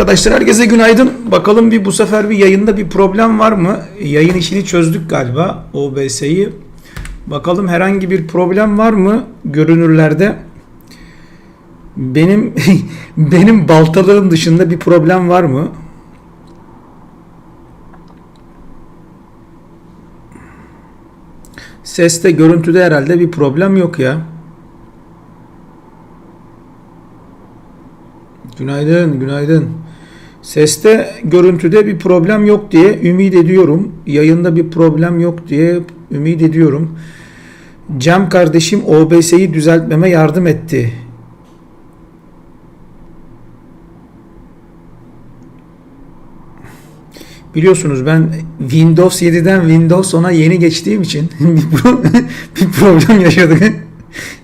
arkadaşlar herkese günaydın. Bakalım bir bu sefer bir yayında bir problem var mı? Yayın işini çözdük galiba OBS'yi. Bakalım herhangi bir problem var mı görünürlerde? Benim benim baltalığım dışında bir problem var mı? Seste, görüntüde herhalde bir problem yok ya. Günaydın, günaydın. Seste, görüntüde bir problem yok diye ümit ediyorum. Yayında bir problem yok diye ümit ediyorum. Cem kardeşim OBS'yi düzeltmeme yardım etti. Biliyorsunuz ben Windows 7'den Windows 10'a yeni geçtiğim için bir pro- bir problem yaşadık.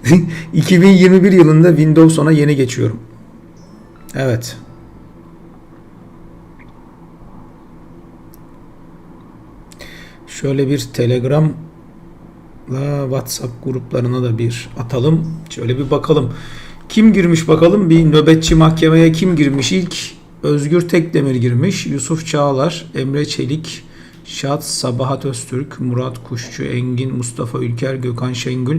2021 yılında Windows 10'a yeni geçiyorum. Evet. Şöyle bir Telegram la WhatsApp gruplarına da bir atalım. Şöyle bir bakalım. Kim girmiş bakalım? Bir nöbetçi mahkemeye kim girmiş ilk? Özgür Tekdemir girmiş. Yusuf Çağlar, Emre Çelik, Şat, Sabahat Öztürk, Murat Kuşçu, Engin, Mustafa Ülker, Gökhan Şengül.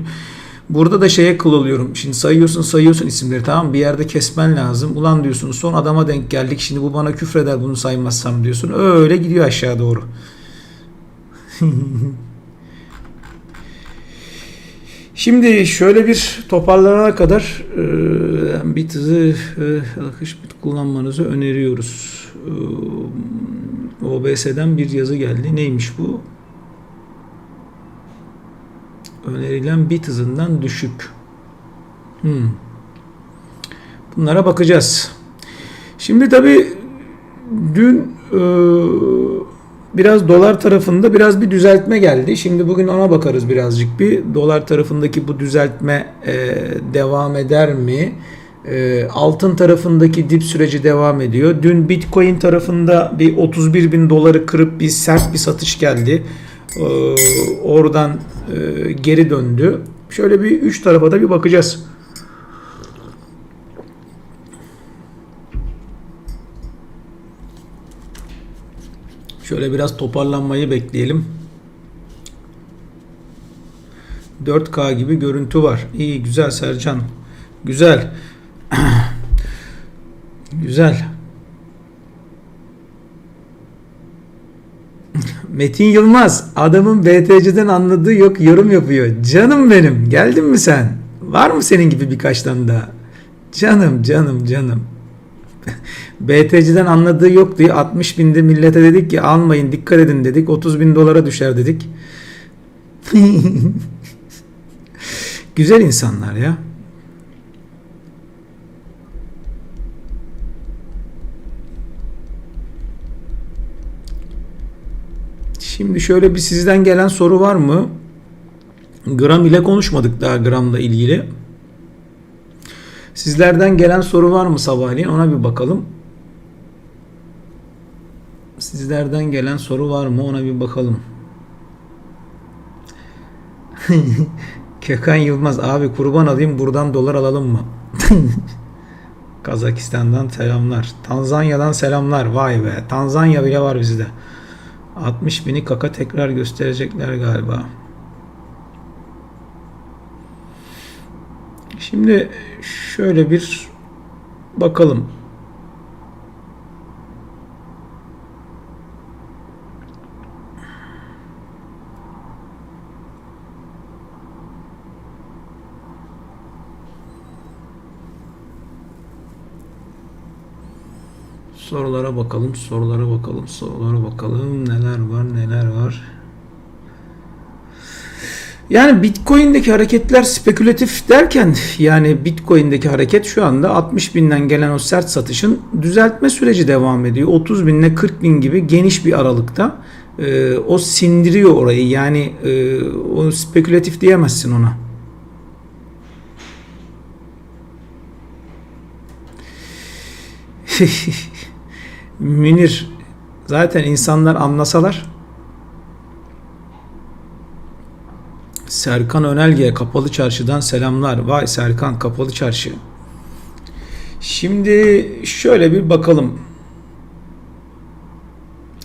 Burada da şeye kıl oluyorum. Şimdi sayıyorsun sayıyorsun isimleri tamam mı? Bir yerde kesmen lazım. Ulan diyorsun son adama denk geldik. Şimdi bu bana küfreder bunu saymazsam diyorsun. Öyle gidiyor aşağı doğru. Şimdi şöyle bir toparlanana kadar e, bit hızı e, akış bit kullanmanızı öneriyoruz. E, OBS'den bir yazı geldi. Neymiş bu? Önerilen bit hızından düşük. Hmm. Bunlara bakacağız. Şimdi tabi dün e, biraz dolar tarafında biraz bir düzeltme geldi. Şimdi bugün ona bakarız birazcık bir. Dolar tarafındaki bu düzeltme e, devam eder mi? E, altın tarafındaki dip süreci devam ediyor. Dün Bitcoin tarafında bir 31 bin doları kırıp bir sert bir satış geldi. E, oradan e, geri döndü. Şöyle bir üç tarafa da bir bakacağız. Şöyle biraz toparlanmayı bekleyelim. 4K gibi görüntü var. İyi güzel Sercan. Güzel. güzel. Metin Yılmaz adamın BTC'den anladığı yok yorum yapıyor. Canım benim geldin mi sen? Var mı senin gibi birkaç tane daha? Canım canım canım. BTC'den anladığı yok diye 60 binde millete dedik ki almayın dikkat edin dedik 30 bin dolara düşer dedik. Güzel insanlar ya. Şimdi şöyle bir sizden gelen soru var mı? Gram ile konuşmadık daha gramla ilgili. Sizlerden gelen soru var mı sabahleyin? Ona bir bakalım. Sizlerden gelen soru var mı? Ona bir bakalım. Kökan Yılmaz abi kurban alayım buradan dolar alalım mı? Kazakistan'dan selamlar. Tanzanya'dan selamlar. Vay be. Tanzanya bile var bizde. 60 bini kaka tekrar gösterecekler galiba. Şimdi şöyle bir bakalım. Sorulara bakalım, sorulara bakalım, sorulara bakalım. Neler var, neler var. Yani Bitcoin'deki hareketler spekülatif derken yani Bitcoin'deki hareket şu anda 60 binden gelen o sert satışın düzeltme süreci devam ediyor. 30 binle 40 bin gibi geniş bir aralıkta e, o sindiriyor orayı. Yani e, o spekülatif diyemezsin ona. Münir zaten insanlar anlasalar Serkan Önelge Kapalı Çarşı'dan selamlar. Vay Serkan Kapalı Çarşı. Şimdi şöyle bir bakalım.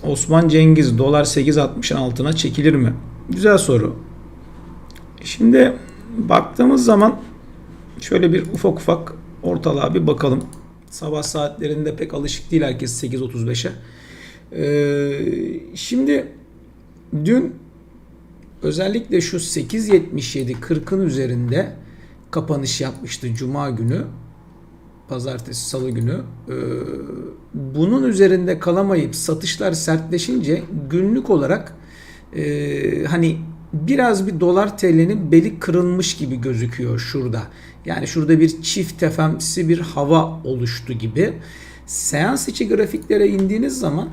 Osman Cengiz dolar 8.60'ın altına çekilir mi? Güzel soru. Şimdi baktığımız zaman şöyle bir ufak ufak ortalığa bir bakalım. Sabah saatlerinde pek alışık değil herkes 8.35'e. Ee, şimdi dün özellikle şu 8.77 40'ın üzerinde kapanış yapmıştı Cuma günü. Pazartesi, Salı günü. Ee, bunun üzerinde kalamayıp satışlar sertleşince günlük olarak e, hani biraz bir dolar TL'nin beli kırılmış gibi gözüküyor şurada. Yani şurada bir çift tefemsi bir hava oluştu gibi. Seans içi grafiklere indiğiniz zaman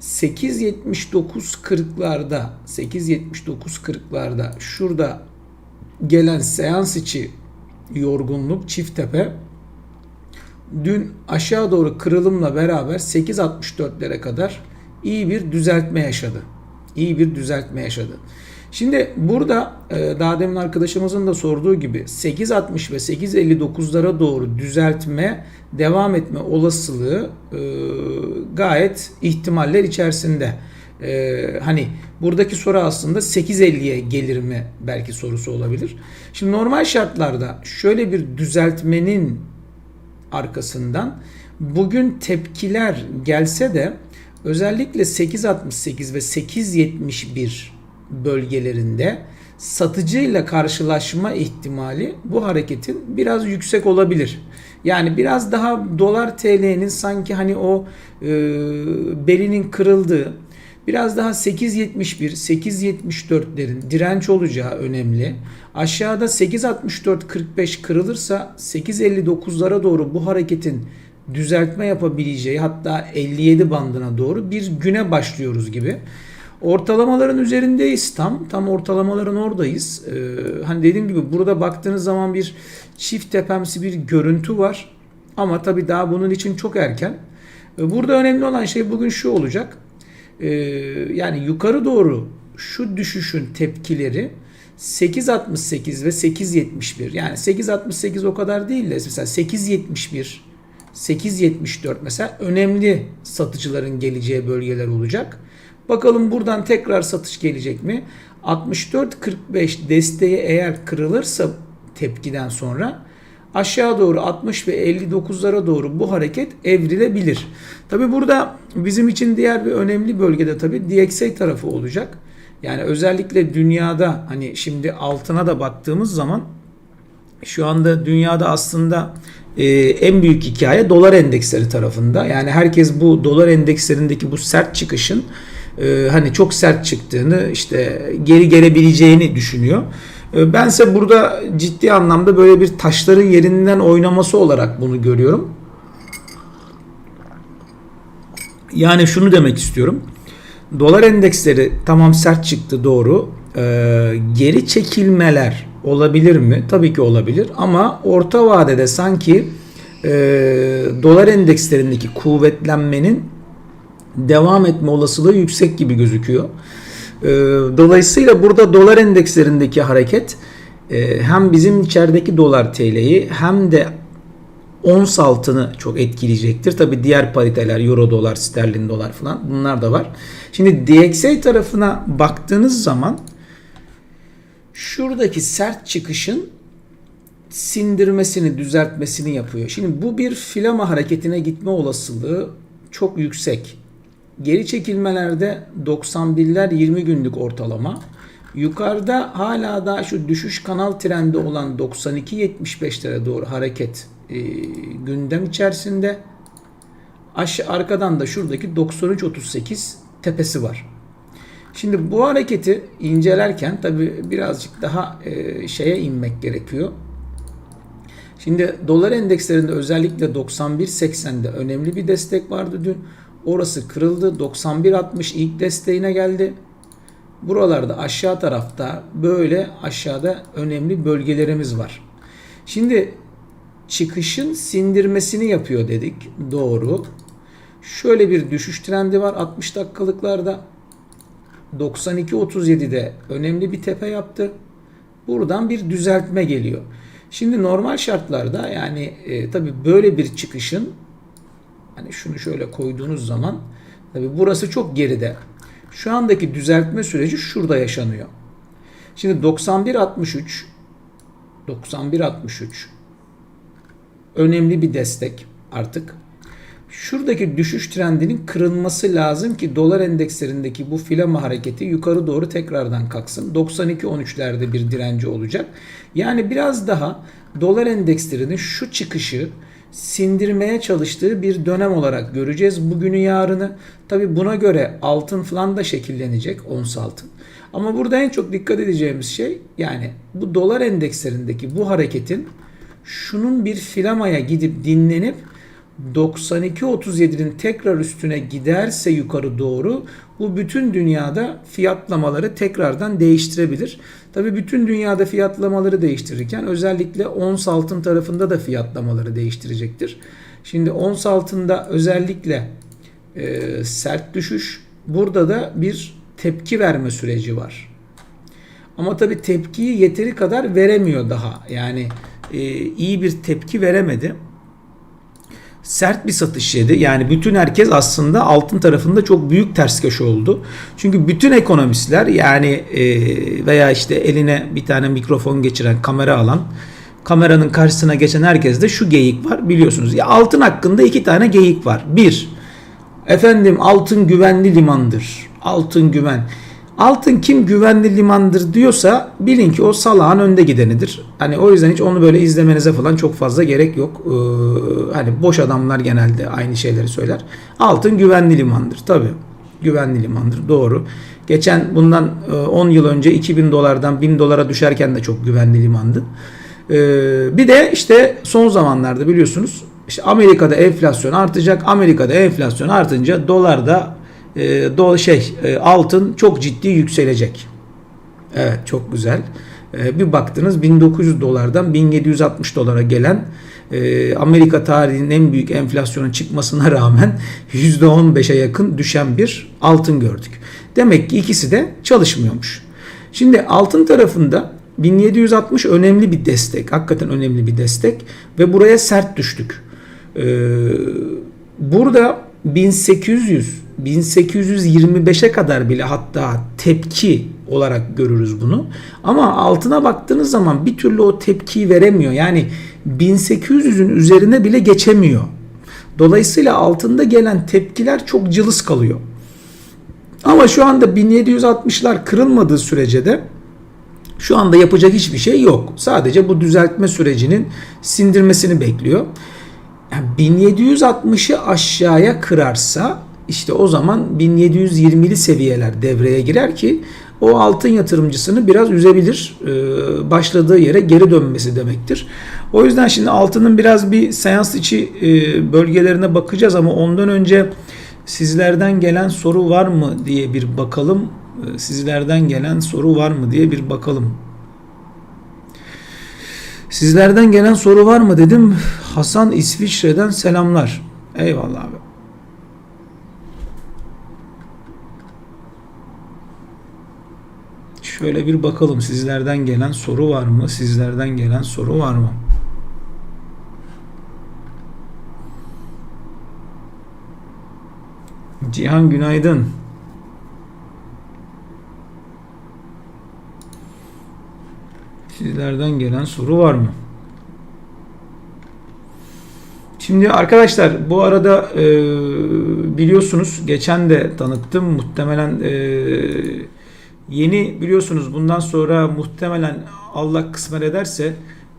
8.79.40'larda 8.79.40'larda şurada gelen seans içi yorgunluk çift tepe dün aşağı doğru kırılımla beraber 8.64'lere kadar iyi bir düzeltme yaşadı. İyi bir düzeltme yaşadı. Şimdi burada e, daha demin arkadaşımızın da sorduğu gibi 8.60 ve 8.59'lara doğru düzeltme devam etme olasılığı e, gayet ihtimaller içerisinde. E, hani buradaki soru aslında 8.50'ye gelir mi belki sorusu olabilir. Şimdi normal şartlarda şöyle bir düzeltmenin arkasından bugün tepkiler gelse de özellikle 8.68 ve 8.71 bölgelerinde satıcıyla karşılaşma ihtimali bu hareketin biraz yüksek olabilir. Yani biraz daha dolar TL'nin sanki hani o e, belinin kırıldığı biraz daha 8.71 8.74'lerin direnç olacağı önemli. Aşağıda 8.64-45 kırılırsa 8.59'lara doğru bu hareketin düzeltme yapabileceği hatta 57 bandına doğru bir güne başlıyoruz gibi. Ortalamaların üzerindeyiz tam. Tam ortalamaların oradayız. Ee, hani dediğim gibi burada baktığınız zaman bir çift tepemsi bir görüntü var. Ama tabii daha bunun için çok erken. Ee, burada önemli olan şey bugün şu olacak. Ee, yani yukarı doğru şu düşüşün tepkileri 8.68 ve 8.71 yani 8.68 o kadar değil de mesela 8.71 8.74 mesela önemli satıcıların geleceği bölgeler olacak. Bakalım buradan tekrar satış gelecek mi? 64.45 desteği eğer kırılırsa tepkiden sonra aşağı doğru 60 ve 59'lara doğru bu hareket evrilebilir. Tabi burada bizim için diğer bir önemli bölgede tabi DXY tarafı olacak. Yani özellikle dünyada hani şimdi altına da baktığımız zaman şu anda dünyada aslında e, en büyük hikaye dolar endeksleri tarafında. Yani herkes bu dolar endekslerindeki bu sert çıkışın e, hani çok sert çıktığını işte geri gelebileceğini düşünüyor. E, bense burada ciddi anlamda böyle bir taşların yerinden oynaması olarak bunu görüyorum. Yani şunu demek istiyorum. Dolar endeksleri tamam sert çıktı doğru. Ee, geri çekilmeler olabilir mi? Tabii ki olabilir ama orta vadede sanki e, dolar endekslerindeki kuvvetlenmenin devam etme olasılığı yüksek gibi gözüküyor. Ee, dolayısıyla burada dolar endekslerindeki hareket e, hem bizim içerideki dolar TL'yi hem de ons altını çok etkileyecektir. Tabi diğer pariteler euro dolar, sterlin dolar falan bunlar da var. Şimdi DXY tarafına baktığınız zaman şuradaki sert çıkışın sindirmesini, düzeltmesini yapıyor. Şimdi bu bir filama hareketine gitme olasılığı çok yüksek. Geri çekilmelerde 91'ler 20 günlük ortalama. Yukarıda hala daha şu düşüş kanal trendi olan 92-75'lere doğru hareket e, gündem içerisinde. Aş arkadan da şuradaki 93-38 tepesi var. Şimdi bu hareketi incelerken tabi birazcık daha e, şeye inmek gerekiyor. Şimdi dolar endekslerinde özellikle 91.80'de önemli bir destek vardı dün. Orası kırıldı. 91.60 ilk desteğine geldi. Buralarda aşağı tarafta böyle aşağıda önemli bölgelerimiz var. Şimdi çıkışın sindirmesini yapıyor dedik. Doğru. Şöyle bir düşüş trendi var 60 dakikalıklarda. 92.37'de önemli bir tepe yaptı. Buradan bir düzeltme geliyor. Şimdi normal şartlarda yani e, tabi böyle bir çıkışın hani şunu şöyle koyduğunuz zaman Tabii burası çok geride. Şu andaki düzeltme süreci şurada yaşanıyor. Şimdi 91.63 91.63 önemli bir destek artık. Şuradaki düşüş trendinin kırılması lazım ki dolar endekslerindeki bu filama hareketi yukarı doğru tekrardan kalksın. 92-13'lerde bir direnci olacak. Yani biraz daha dolar endekslerinin şu çıkışı sindirmeye çalıştığı bir dönem olarak göreceğiz bugünü yarını. Tabi buna göre altın falan da şekillenecek ons altın. Ama burada en çok dikkat edeceğimiz şey yani bu dolar endekslerindeki bu hareketin şunun bir filamaya gidip dinlenip 92.37'nin tekrar üstüne giderse yukarı doğru bu bütün dünyada fiyatlamaları tekrardan değiştirebilir. Tabi bütün dünyada fiyatlamaları değiştirirken özellikle ons altın tarafında da fiyatlamaları değiştirecektir. Şimdi ons altında özellikle e, sert düşüş burada da bir tepki verme süreci var. Ama tabi tepkiyi yeteri kadar veremiyor daha. Yani e, iyi bir tepki veremedi sert bir satış yedi. Yani bütün herkes aslında altın tarafında çok büyük ters köşe oldu. Çünkü bütün ekonomistler yani e, veya işte eline bir tane mikrofon geçiren, kamera alan, kameranın karşısına geçen herkes de şu geyik var biliyorsunuz. Ya altın hakkında iki tane geyik var. Bir, efendim altın güvenli limandır. Altın güven. Altın kim güvenli limandır diyorsa bilin ki o salağın önde gidenidir. Hani o yüzden hiç onu böyle izlemenize falan çok fazla gerek yok. Ee, hani boş adamlar genelde aynı şeyleri söyler. Altın güvenli limandır tabi. Güvenli limandır doğru. Geçen bundan 10 e, yıl önce 2000 dolardan 1000 dolara düşerken de çok güvenli limandı. Ee, bir de işte son zamanlarda biliyorsunuz işte Amerika'da enflasyon artacak. Amerika'da enflasyon artınca dolar da do şey e, altın çok ciddi yükselecek. Evet çok güzel. E, bir baktınız 1900 dolardan 1760 dolara gelen e, Amerika tarihinin en büyük enflasyonun çıkmasına rağmen %15'e yakın düşen bir altın gördük. Demek ki ikisi de çalışmıyormuş. Şimdi altın tarafında 1760 önemli bir destek. Hakikaten önemli bir destek. Ve buraya sert düştük. Ee, burada 1800 1825'e kadar bile hatta tepki olarak görürüz bunu. Ama altına baktığınız zaman bir türlü o tepkiyi veremiyor. Yani 1800'ün üzerine bile geçemiyor. Dolayısıyla altında gelen tepkiler çok cılız kalıyor. Ama şu anda 1760'lar kırılmadığı sürece de şu anda yapacak hiçbir şey yok. Sadece bu düzeltme sürecinin sindirmesini bekliyor. Yani 1760'ı aşağıya kırarsa işte o zaman 1720'li seviyeler devreye girer ki o altın yatırımcısını biraz üzebilir. Ee, başladığı yere geri dönmesi demektir. O yüzden şimdi altının biraz bir seans içi e, bölgelerine bakacağız ama ondan önce sizlerden gelen soru var mı diye bir bakalım. Ee, sizlerden gelen soru var mı diye bir bakalım. Sizlerden gelen soru var mı dedim. Hasan İsviçre'den selamlar. Eyvallah abi. Şöyle bir bakalım sizlerden gelen soru var mı? Sizlerden gelen soru var mı? Cihan günaydın. Sizlerden gelen soru var mı? Şimdi arkadaşlar bu arada e, biliyorsunuz geçen de tanıttım muhtemelen e, Yeni biliyorsunuz bundan sonra muhtemelen Allah kısmet ederse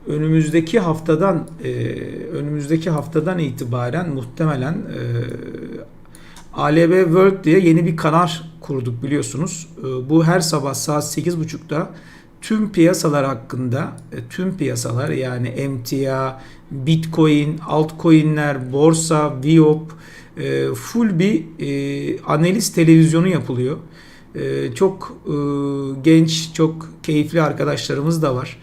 önümüzdeki haftadan e, önümüzdeki haftadan itibaren muhtemelen e, ALB World diye yeni bir kanal kurduk biliyorsunuz. E, bu her sabah saat 8.30'da tüm piyasalar hakkında e, tüm piyasalar yani emtia, bitcoin, altcoin'ler, borsa, Viop e, full bir e, analiz televizyonu yapılıyor. Çok genç, çok keyifli arkadaşlarımız da var.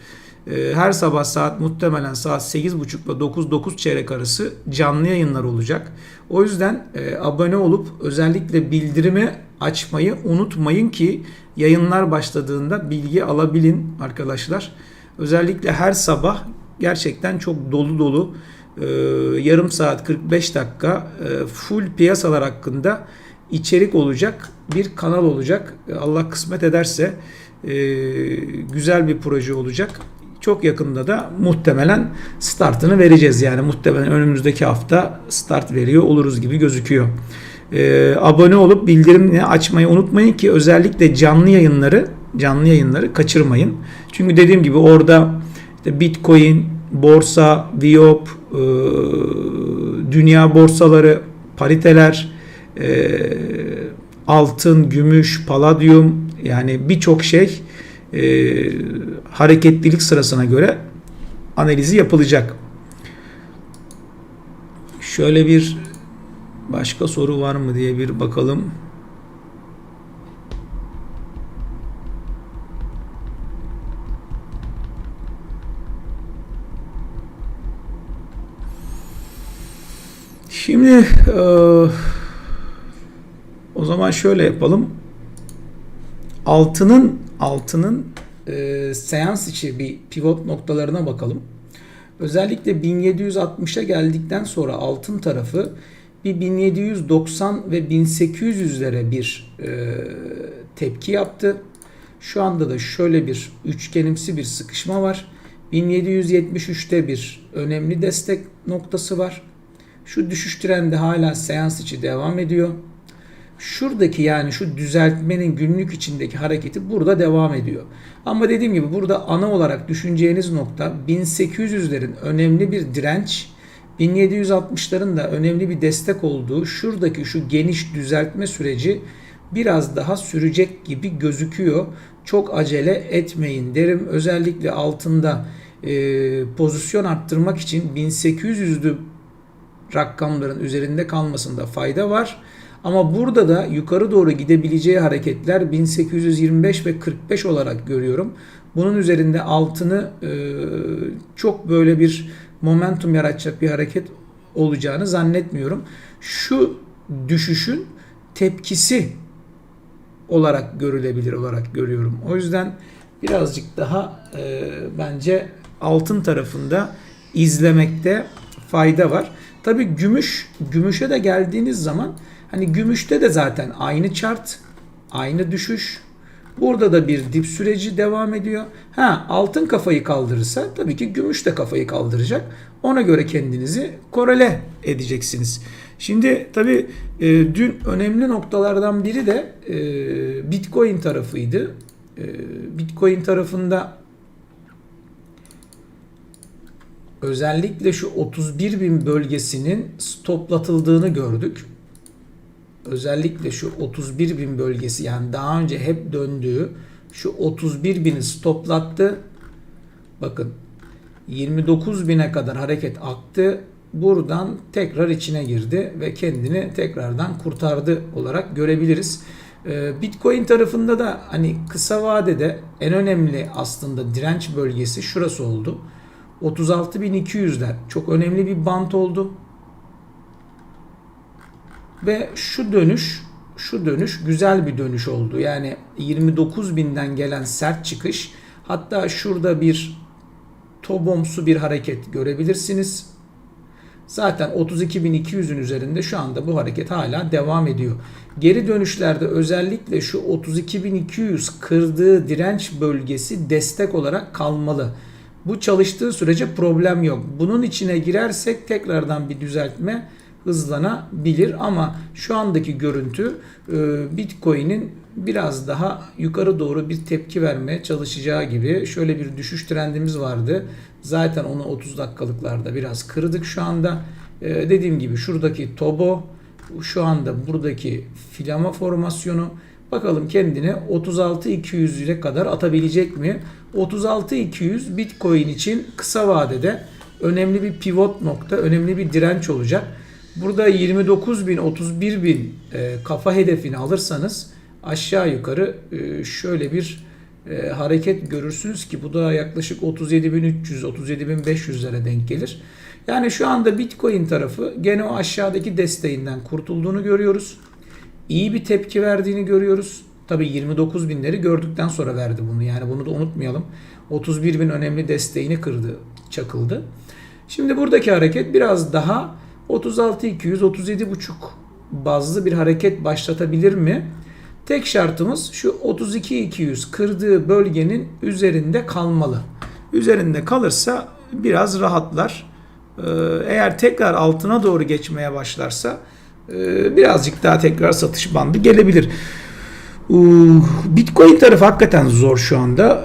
Her sabah saat muhtemelen saat 8.30 ile 9 9 çeyrek arası canlı yayınlar olacak. O yüzden abone olup özellikle bildirimi açmayı unutmayın ki yayınlar başladığında bilgi alabilin arkadaşlar. Özellikle her sabah gerçekten çok dolu dolu e, yarım saat 45 dakika full piyasalar hakkında içerik olacak, bir kanal olacak. Allah kısmet ederse e, güzel bir proje olacak. Çok yakında da muhtemelen startını vereceğiz. Yani muhtemelen önümüzdeki hafta start veriyor oluruz gibi gözüküyor. E, abone olup bildirimini açmayı unutmayın ki özellikle canlı yayınları canlı yayınları kaçırmayın. Çünkü dediğim gibi orada işte Bitcoin, borsa, Viop, e, dünya borsaları, pariteler, e, altın, gümüş, paladyum yani birçok şey e, hareketlilik sırasına göre analizi yapılacak. Şöyle bir başka soru var mı diye bir bakalım. Şimdi e, o zaman şöyle yapalım. Altının altının e, seans içi bir pivot noktalarına bakalım. Özellikle 1760'a geldikten sonra altın tarafı bir 1790 ve 1800'lere bir e, tepki yaptı. Şu anda da şöyle bir üçgenimsi bir sıkışma var. 1773'te bir önemli destek noktası var. Şu düşüş trendi hala seans içi devam ediyor. Şuradaki yani şu düzeltmenin günlük içindeki hareketi burada devam ediyor. Ama dediğim gibi burada ana olarak düşüneceğiniz nokta 1800'lerin önemli bir direnç, 1760'ların da önemli bir destek olduğu şuradaki şu geniş düzeltme süreci biraz daha sürecek gibi gözüküyor. Çok acele etmeyin derim. Özellikle altında e, pozisyon arttırmak için 1800'lü rakamların üzerinde kalmasında fayda var. Ama burada da yukarı doğru gidebileceği hareketler 1825 ve 45 olarak görüyorum. Bunun üzerinde altını e, çok böyle bir momentum yaratacak bir hareket olacağını zannetmiyorum. Şu düşüşün tepkisi olarak görülebilir olarak görüyorum. O yüzden birazcık daha e, bence altın tarafında izlemekte fayda var. Tabi gümüş, gümüşe de geldiğiniz zaman hani gümüşte de zaten aynı chart, aynı düşüş. Burada da bir dip süreci devam ediyor. Ha altın kafayı kaldırırsa tabii ki gümüş de kafayı kaldıracak. Ona göre kendinizi korele edeceksiniz. Şimdi tabii e, dün önemli noktalardan biri de e, Bitcoin tarafıydı. E, Bitcoin tarafında özellikle şu 31 bin bölgesinin stoplatıldığını gördük. Özellikle şu 31 bin bölgesi yani daha önce hep döndüğü şu 31 bini stoplattı. Bakın 29 bine kadar hareket aktı. Buradan tekrar içine girdi ve kendini tekrardan kurtardı olarak görebiliriz. Ee, Bitcoin tarafında da hani kısa vadede en önemli aslında direnç bölgesi şurası oldu. 36.200'ler çok önemli bir bant oldu. Ve şu dönüş şu dönüş güzel bir dönüş oldu. Yani 29.000'den gelen sert çıkış hatta şurada bir tobomsu bir hareket görebilirsiniz. Zaten 32.200'ün üzerinde şu anda bu hareket hala devam ediyor. Geri dönüşlerde özellikle şu 32.200 kırdığı direnç bölgesi destek olarak kalmalı. Bu çalıştığı sürece problem yok. Bunun içine girersek tekrardan bir düzeltme hızlanabilir ama şu andaki görüntü e, Bitcoin'in biraz daha yukarı doğru bir tepki vermeye çalışacağı gibi şöyle bir düşüş trendimiz vardı. Zaten onu 30 dakikalıklarda biraz kırdık şu anda. E, dediğim gibi şuradaki Tobo şu anda buradaki filama formasyonu Bakalım kendini 36-200 ile kadar atabilecek mi? 36-200 Bitcoin için kısa vadede önemli bir pivot nokta, önemli bir direnç olacak. Burada 29 bin, 31 bin e, kafa hedefini alırsanız aşağı yukarı e, şöyle bir e, hareket görürsünüz ki bu da yaklaşık 37.300, 37.500'lere denk gelir. Yani şu anda Bitcoin tarafı gene o aşağıdaki desteğinden kurtulduğunu görüyoruz iyi bir tepki verdiğini görüyoruz. Tabi 29 binleri gördükten sonra verdi bunu. Yani bunu da unutmayalım. 31 bin önemli desteğini kırdı, çakıldı. Şimdi buradaki hareket biraz daha 36 200 37 buçuk bazlı bir hareket başlatabilir mi? Tek şartımız şu 32.200 kırdığı bölgenin üzerinde kalmalı. Üzerinde kalırsa biraz rahatlar. Ee, Eğer tekrar altına doğru geçmeye başlarsa e, birazcık daha tekrar satış bandı gelebilir. Bitcoin tarafı hakikaten zor şu anda.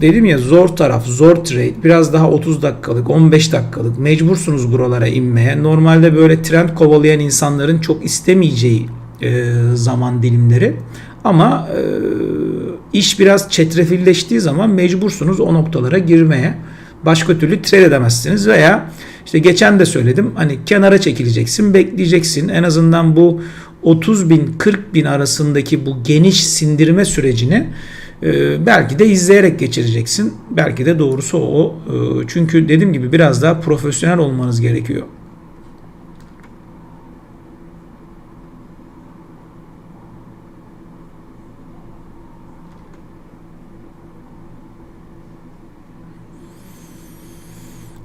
Dedim ya zor taraf, zor trade. Biraz daha 30 dakikalık, 15 dakikalık. Mecbursunuz buralara inmeye. Normalde böyle trend kovalayan insanların çok istemeyeceği e, zaman dilimleri. Ama e, iş biraz çetrefilleştiği zaman mecbursunuz o noktalara girmeye. Başka türlü trade edemezsiniz veya işte geçen de söyledim hani kenara çekileceksin bekleyeceksin en azından bu 30 bin 40 bin arasındaki bu geniş sindirme sürecini e, belki de izleyerek geçireceksin. Belki de doğrusu o. E, çünkü dediğim gibi biraz daha profesyonel olmanız gerekiyor.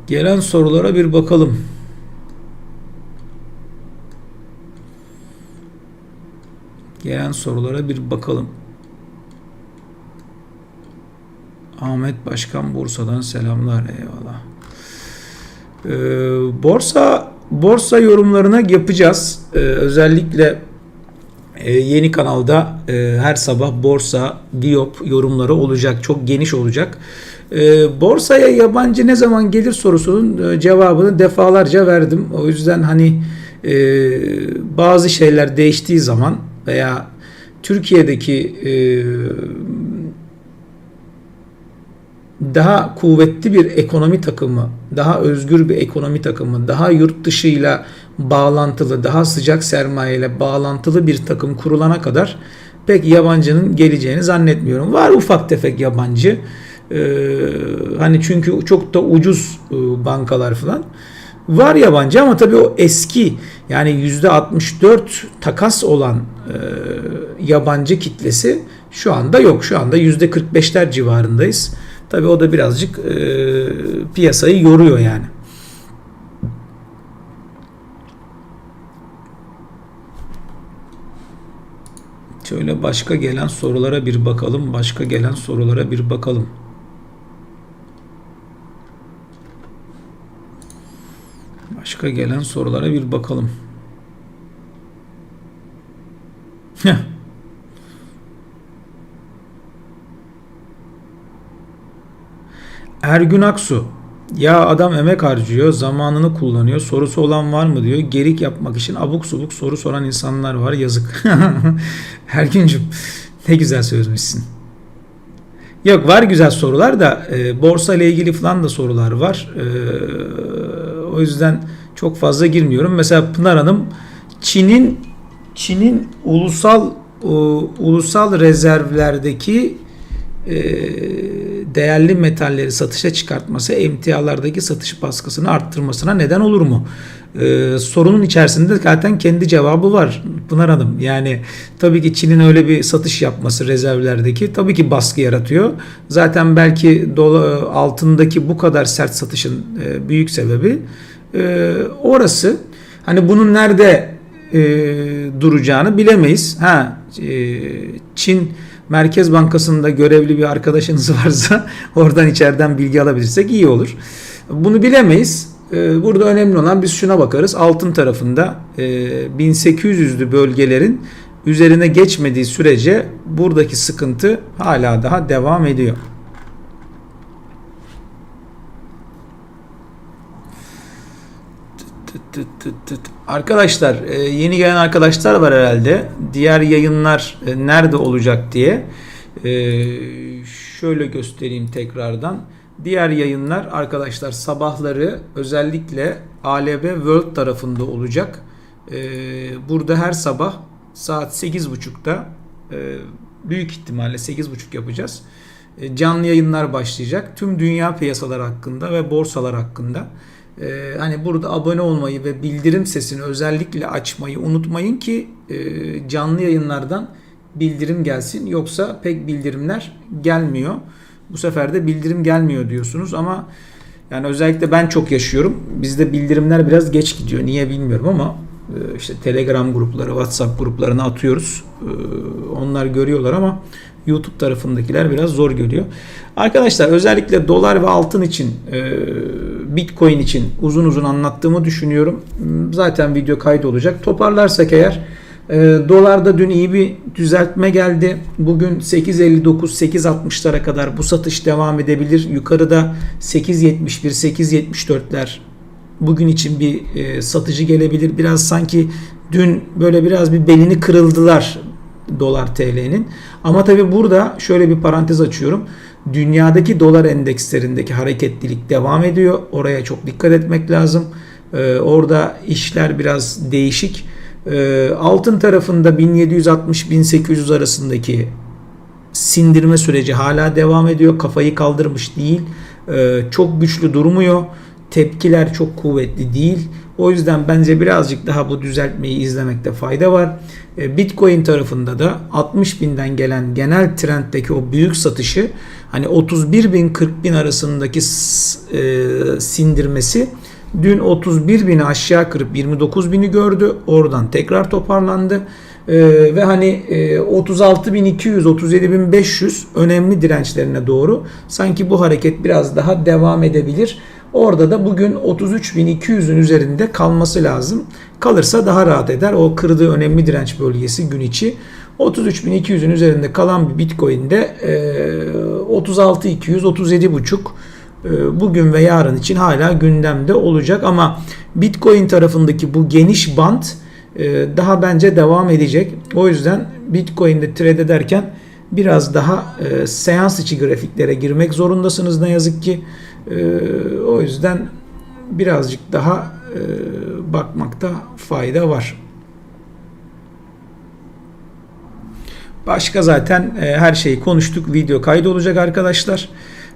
Gelen sorulara bir bakalım. Gelen sorulara bir bakalım. Ahmet Başkan Bursa'dan selamlar. Eyvallah. Ee, borsa borsa yorumlarına yapacağız. Ee, özellikle e, yeni kanalda e, her sabah borsa, Diop yorumları olacak. Çok geniş olacak. E, borsaya yabancı ne zaman gelir sorusunun e, cevabını defalarca verdim. O yüzden hani e, bazı şeyler değiştiği zaman veya Türkiye'deki e, daha kuvvetli bir ekonomi takımı, daha özgür bir ekonomi takımı, daha yurt dışıyla bağlantılı, daha sıcak sermayeyle bağlantılı bir takım kurulana kadar pek yabancının geleceğini zannetmiyorum. Var ufak tefek yabancı. Ee, hani çünkü çok da ucuz e, bankalar falan. Var yabancı ama tabii o eski yani %64 takas olan e, yabancı kitlesi şu anda yok. Şu anda %45'ler civarındayız. Tabii o da birazcık e, piyasayı yoruyor yani. Şöyle başka gelen sorulara bir bakalım. Başka gelen sorulara bir bakalım. Başka gelen sorulara bir bakalım. Heh. Ergün Aksu. Ya adam emek harcıyor, zamanını kullanıyor. Sorusu olan var mı diyor. Gerik yapmak için abuk subuk soru soran insanlar var. Yazık. Ergüncüm ne güzel sözmüşsün. Yok var güzel sorular da e, borsa ile ilgili falan da sorular var. E, o yüzden çok fazla girmiyorum. Mesela Pınar Hanım Çin'in Çin'in ulusal e, ulusal rezervlerdeki değerli metalleri satışa çıkartması emtialardaki satış baskısını arttırmasına neden olur mu? Ee, sorunun içerisinde zaten kendi cevabı var Pınar Hanım. Yani tabii ki Çin'in öyle bir satış yapması rezervlerdeki tabii ki baskı yaratıyor. Zaten belki dola, altındaki bu kadar sert satışın e, büyük sebebi e, orası. Hani bunun nerede e, duracağını bilemeyiz. Ha e, Çin Merkez Bankası'nda görevli bir arkadaşınız varsa oradan içeriden bilgi alabilirsek iyi olur. Bunu bilemeyiz. Ee, burada önemli olan biz şuna bakarız. Altın tarafında 1800'lü e, bölgelerin üzerine geçmediği sürece buradaki sıkıntı hala daha devam ediyor. Arkadaşlar e, yeni gelen arkadaşlar var herhalde. Diğer yayınlar e, nerede olacak diye. E, şöyle göstereyim tekrardan. Diğer yayınlar arkadaşlar sabahları özellikle ALB World tarafında olacak. Burada her sabah saat 8.30'da büyük ihtimalle 8.30 yapacağız. Canlı yayınlar başlayacak. Tüm dünya piyasaları hakkında ve borsalar hakkında. Ee, hani burada abone olmayı ve bildirim sesini özellikle açmayı unutmayın ki e, canlı yayınlardan bildirim gelsin. Yoksa pek bildirimler gelmiyor. Bu sefer de bildirim gelmiyor diyorsunuz ama yani özellikle ben çok yaşıyorum. Bizde bildirimler biraz geç gidiyor. Niye bilmiyorum ama e, işte Telegram grupları, WhatsApp gruplarına atıyoruz. E, onlar görüyorlar ama YouTube tarafındakiler biraz zor görüyor. Arkadaşlar özellikle dolar ve altın için, e, Bitcoin için uzun uzun anlattığımı düşünüyorum. Zaten video kaydı olacak. Toparlarsak eğer e, dolarda dün iyi bir düzeltme geldi. Bugün 8.59-8.60'lara kadar bu satış devam edebilir. Yukarıda 8.71-8.74'ler bugün için bir e, satıcı gelebilir. Biraz sanki dün böyle biraz bir belini kırıldılar dolar TL'nin. Ama tabi burada şöyle bir parantez açıyorum. Dünyadaki dolar endekslerindeki hareketlilik devam ediyor. Oraya çok dikkat etmek lazım. Ee, orada işler biraz değişik. Ee, altın tarafında 1760-1800 arasındaki sindirme süreci hala devam ediyor. Kafayı kaldırmış değil. Ee, çok güçlü durmuyor. Tepkiler çok kuvvetli değil. O yüzden bence birazcık daha bu düzeltmeyi izlemekte fayda var. Ee, Bitcoin tarafında da 60 binden gelen genel trenddeki o büyük satışı hani 31 bin 40 bin arasındaki e, sindirmesi dün 31 bini aşağı kırıp 29 bini gördü. Oradan tekrar toparlandı. Ee, ve hani e, 36.200 37.500 önemli dirençlerine doğru sanki bu hareket biraz daha devam edebilir. Orada da bugün 33.200'ün üzerinde kalması lazım. Kalırsa daha rahat eder. O kırdığı önemli direnç bölgesi gün içi. 33.200'ün üzerinde kalan bir Bitcoin'de e, 36.200 37.5 e, bugün ve yarın için hala gündemde olacak ama Bitcoin tarafındaki bu geniş band e, daha bence devam edecek. O yüzden Bitcoin'de trade ederken biraz daha e, seans içi grafiklere girmek zorundasınız ne yazık ki. E, o yüzden birazcık daha e, bakmakta fayda var. Başka zaten e, her şeyi konuştuk. Video kaydı olacak arkadaşlar.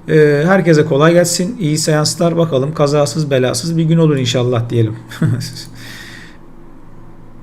E, herkese kolay gelsin. İyi seanslar. Bakalım kazasız belasız bir gün olur inşallah diyelim.